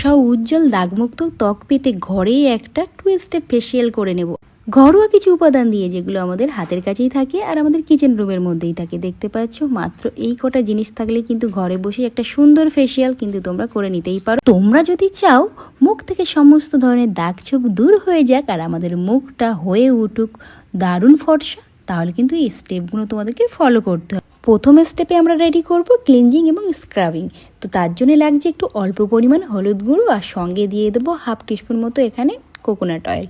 সব উজ্জ্বল দাগমুক্ত ত্বক পেতে ঘরেই একটা টু স্টেপ ফেসিয়াল করে নেব। ঘরোয়া কিছু উপাদান দিয়ে যেগুলো আমাদের হাতের কাছেই থাকে আর আমাদের কিচেন রুমের মধ্যেই থাকে। দেখতে পাচ্ছ, মাত্র এই কটা জিনিস থাকলে কিন্তু ঘরে বসে একটা সুন্দর ফেসিয়াল কিন্তু তোমরা করে নিতেই পারো। তোমরা যদি চাও, মুখ থেকে সমস্ত ধরনের দাগ ছোপ দূর হয়ে যাক আর আমাদের মুখটা হয়ে উঠুক, দারুণ ফর্সা, তাহলে কিন্তু এই স্টেপগুলো তোমাদেরকে ফলো করতে হবে। প্রথম স্টেপে আমরা রেডি করব ক্লিনজিং এবং স্ক্রাবিং তো তার জন্য লাগছে একটু অল্প পরিমাণ হলুদ গুঁড়ো আর সঙ্গে দিয়ে দেবো হাফ টিস্পুন মতো এখানে কোকোনাট অয়েল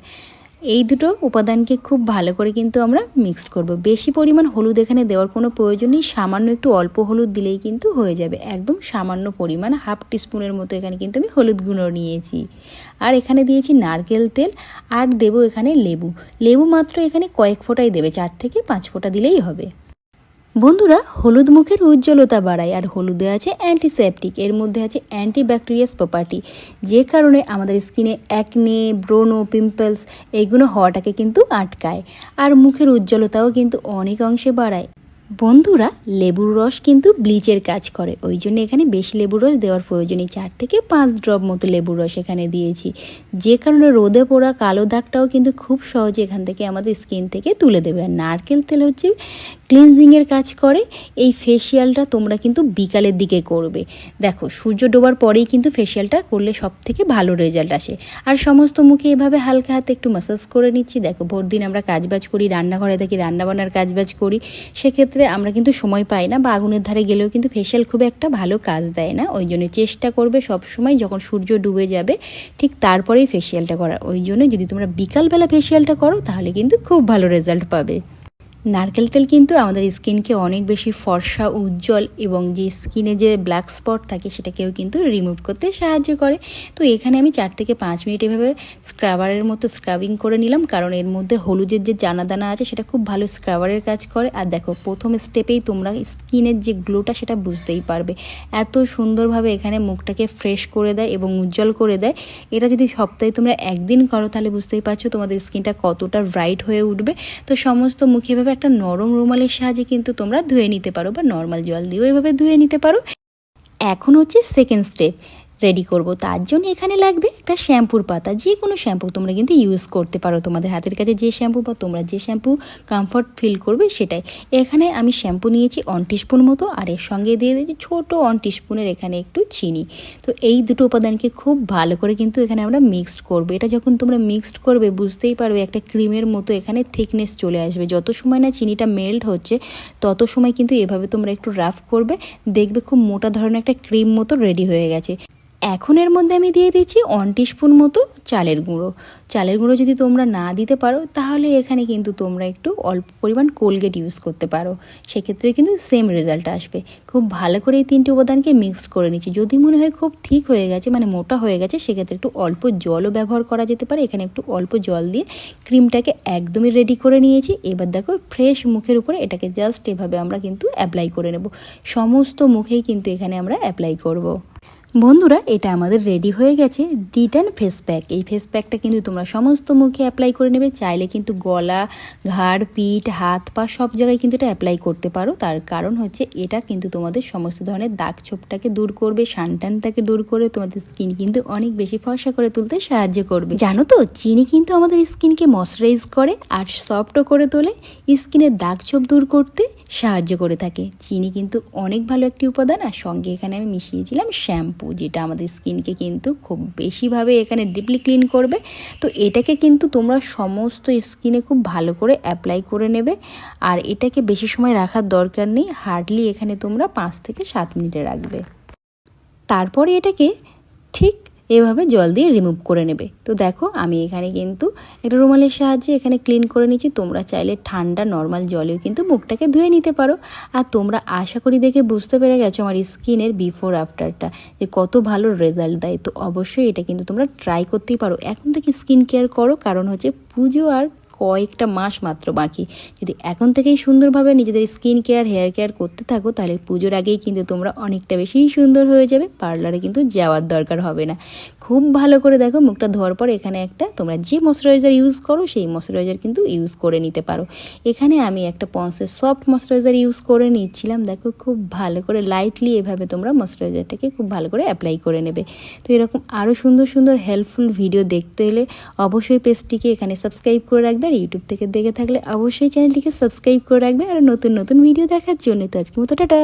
এই দুটো উপাদানকে খুব ভালো করে কিন্তু আমরা মিক্সড করব। বেশি পরিমাণ হলুদ এখানে দেওয়ার কোনো প্রয়োজন নেই, সামান্য একটু অল্প হলুদ দিলেই কিন্তু হয়ে যাবে। একদম সামান্য পরিমাণ হাফ টিস্পুনের মতো এখানে কিন্তু আমি হলুদ গুঁড়ো নিয়েছি। আর এখানে দিয়েছি নারকেল তেল আর দেব এখানে লেবু। লেবু মাত্র এখানে কয়েক ফোঁটাই দেবে, চার থেকে পাঁচ ফোঁটা দিলেই হবে। বন্ধুরা, হলুদ মুখের উজ্জ্বলতা বাড়ায় আর হলুদে আছে অ্যান্টিসেপটিক এর মধ্যে আছে অ্যান্টিব্যাকটেরিয়াস প্রপার্টি যে কারণে আমাদের স্কিনে অ্যাকনে ব্রোনো পিম্পলস এইগুলো হওয়াটাকে কিন্তু আটকায়। আর মুখের উজ্জ্বলতাও কিন্তু অনেক অংশে বাড়ায়। বন্ধুরা, লেবুর রস কিন্তু ব্লিচের কাজ করে। ওই জন্য এখানে বেশি লেবুর রস দেওয়ার প্রয়োজন নেই চার থেকে পাঁচ ড্রপ মতো লেবুর রস এখানে দিয়েছি। যে কারণে রোদে পোড়া কালো দাগটাও কিন্তু খুব সহজে এখান থেকে আমাদের স্কিন থেকে তুলে দেবে। আর নারকেল তেল হচ্ছে ক্লিনজিংয়ের কাজ করে। এই ফেসিয়ালটা তোমরা কিন্তু বিকালের দিকে করবে। দেখো, সূর্য ডোবার পরেই কিন্তু ফেসিয়ালটা করলে সব থেকে ভালো রেজাল্ট আসে। আর সমস্ত মুখে এভাবে হালকা হাতে একটু মাসাজ করে নিচ্ছি। দেখো ভোর দিন আমরা কাজবাজ করি, রান্নাঘরে থাকি, রান্নাবান্নার কাজবাজ করি। সেক্ষেত্রে আমরা কিন্তু সময় পাই না বা আগুনের ধারে গেলেও কিন্তু ফেশিয়াল খুব একটা ভালো কাজ দেয় না। ওই জন্য চেষ্টা করবে সব সময় যখন সূর্য ডুবে যাবে, ঠিক তারপরেই ফেশিয়ালটা করা ওই জন্য যদি তোমরা বিকালবেলা ফেশিয়ালটা করো, তাহলে কিন্তু খুব ভালো রেজাল্ট পাবে। নারকেল তেল কিন্তু আমাদের স্কিনকে অনেক বেশি ফর্সা, উজ্জ্বল এবং যে স্কিনে যে ব্ল্যাক স্পট থাকে সেটাকেও কিন্তু রিমুভ করতে সাহায্য করে। তো এখানে আমি চার থেকে পাঁচ মিনিট এভাবে স্ক্রাবারের মতো স্ক্রাবিং করে নিলাম, কারণ এর মধ্যে হলুদের যে জানা দানা আছে সেটা খুব ভালো স্ক্রাবারের কাজ করে। আর দেখো, প্রথম স্টেপেই তোমরা স্কিনের যে গ্লোটা সেটা বুঝতেই পারবে। এত সুন্দরভাবে এখানে মুখটাকে ফ্রেশ করে দেয় এবং উজ্জ্বল করে দেয়। এটা যদি সপ্তাহে তোমরা একদিন করো তাহলে বুঝতেই পারছ তোমাদের স্কিনটা কতটা ব্রাইট হয়ে উঠবে। তো সমস্ত মুখে এভাবে একটা নরম রুমালের সাহায্যে কিন্তু তোমরা ধুয়ে নিতে পারো বা নর্মাল জল দিয়েও এভাবে ধুয়ে নিতে পারো। এখন হচ্ছে সেকেন্ড স্টেপ রেডি করব। তার জন্য এখানে লাগবে একটা শ্যাম্পুর পাতা। যে কোনো শ্যাম্পু তোমরা কিন্তু ইউজ করতে পারো তোমাদের হাতের কাছে। যে শ্যাম্পু বা তোমরা যে শ্যাম্পু কমফর্ট ফিল করবে সেটাই। এখানে আমি শ্যাম্পু নিয়েছি অন টিস্পুন মতো আর এর সঙ্গে দিয়ে দিয়েছি ছোটো অন টিস্পুনের এখানে একটু চিনি। তো এই দুটো উপাদানকে খুব ভালো করে কিন্তু এখানে আমরা মিক্সড করব। এটা যখন তোমরা মিক্সড করবে, বুঝতেই পারবে একটা ক্রিমের মতো এখানে থিকনেস চলে আসবে। যত সময় না চিনিটা মেল্ট হচ্ছে, তত সময় কিন্তু এভাবে তোমরা একটু রাফ করবে। দেখবে খুব মোটা ধরনের একটা ক্রিম মতো রেডি হয়ে গেছে। এখন এর মধ্যে আমি দিয়ে দিচ্ছি ওয়ান টিস্পুন মতো চালের গুঁড়ো। চালের গুঁড়ো যদি তোমরা না দিতে পারো, তাহলে এখানে কিন্তু তোমরা একটু অল্প পরিমাণ কোলগেট ইউজ করতে পারো। সেক্ষেত্রে কিন্তু সেম রেজাল্ট আসবে। খুব ভালো করে এই তিনটি উপাদানকে মিক্স করে নিচ্ছি। যদি মনে হয় খুব ঠিক হয়ে গেছে মানে মোটা হয়ে গেছে, সেক্ষেত্রে একটু অল্প জলও ব্যবহার করা যেতে পারে। এখানে একটু অল্প জল দিয়ে ক্রিমটাকে একদমই রেডি করে নিয়েছি। এবার দেখো ফ্রেশ মুখের উপরে এটাকে জাস্ট এভাবে আমরা কিন্তু অ্যাপ্লাই করে নেব। সমস্ত মুখেই কিন্তু এখানে আমরা অ্যাপ্লাই করব। বন্ধুরা, এটা আমাদের রেডি হয়ে গেছে ডিটান ফেস প্যাক এই ফেস প্যাকটা কিন্তু তোমরা সমস্ত মুখে অ্যাপ্লাই করে নেবে, চাইলে কিন্তু গলা, ঘাড়, পিঠ, হাত, পা সব জায়গায় কিন্তু এটা অ্যাপ্লাই করতে পারো। তার কারণ হচ্ছে এটা কিন্তু তোমাদের সমস্ত ধরনের দাগ ছোপটাকে দূর করবে, সানটানটাকে দূর করে তোমাদের স্কিন কিন্তু অনেক বেশি ফর্সা করে তুলতে সাহায্য করবে। জানো তো, চিনি কিন্তু আমাদের স্কিনকে ময়শ্চারাইজ করে আর সফটও করে তোলে স্কিনের দাগ ছোপ দূর করতে সাহায্য করে থাকে। চিনি কিন্তু অনেক ভালো একটি উপাদান। আর সঙ্গে এখানে আমি মিশিয়েছিলাম শ্যাম্পু যেটা আমাদের স্কিনকে কিন্তু খুব বেশিভাবে এখানে ডিপলি ক্লিন করবে। তো এটাকে কিন্তু তোমরা সমস্ত স্কিনে খুব ভালো করে অ্যাপ্লাই করে নেবে। আর এটাকে বেশি সময় রাখার দরকার নেই হার্ডলি এখানে তোমরা পাঁচ থেকে সাত মিনিটে রাখবে। তারপরে এটাকে এভাবে জল দিয়ে রিমুভ করে নেবে। তো দেখো, আমি এখানে কিন্তু একটা রুমালের সাহায্যে এখানে ক্লিন করে নিচ্ছি তোমরা চাইলে ঠান্ডা নর্মাল জলেও কিন্তু মুখটাকে ধুয়ে নিতে পারো। আর তোমরা আশা করি দেখে বুঝতে পেরে গেছো আমার স্কিনের বিফোর আফটারটা যে কত ভালো রেজাল্ট দেয়। তো অবশ্যই এটা কিন্তু তোমরা ট্রাই করতেই পারো। এখন থেকে স্কিন কেয়ার করো, কারণ হচ্ছে পুজো আর কয়েকটা মাস মাত্র বাকি। যদি এখন থেকেই সুন্দরভাবে নিজেদের স্কিন কেয়ার হেয়ার কেয়ার করতে থাকো, তাহলে পুজোর আগেই কিন্তু তোমরা অনেকটা বেশি সুন্দর হয়ে যাবে পার্লারে কিন্তু যাওয়ার দরকার হবে না। খুব ভালো করে দেখো, মুখটা ধোয়ার পর এখানে একটা তোমরা যে ময়শ্চারাইজার ইউজ করো, সেই ময়শ্চারাইজার কিন্তু ইউজ করে নিতে পারো। এখানে আমি একটা পন্সের সফট ময়শ্চারাইজার ইউজ করে নিচ্ছিলাম। দেখো, খুব ভালো করে লাইটলি এভাবে তোমরা ময়শ্চারাইজারটাকে খুব ভালো করে অ্যাপ্লাই করে নেবে। তো এরকম আরও সুন্দর সুন্দর হেল্পফুল ভিডিও দেখতে হলে অবশ্যই পেজটিকে এখানে সাবস্ক্রাইব করে রাখবে। আর ইউটিউব থেকে দেখে থাকলে অবশ্যই চ্যানেলটিকে সাবস্ক্রাইব করে রাখবে আর নতুন নতুন ভিডিও দেখার জন্য তো আজকে মতো টাটা।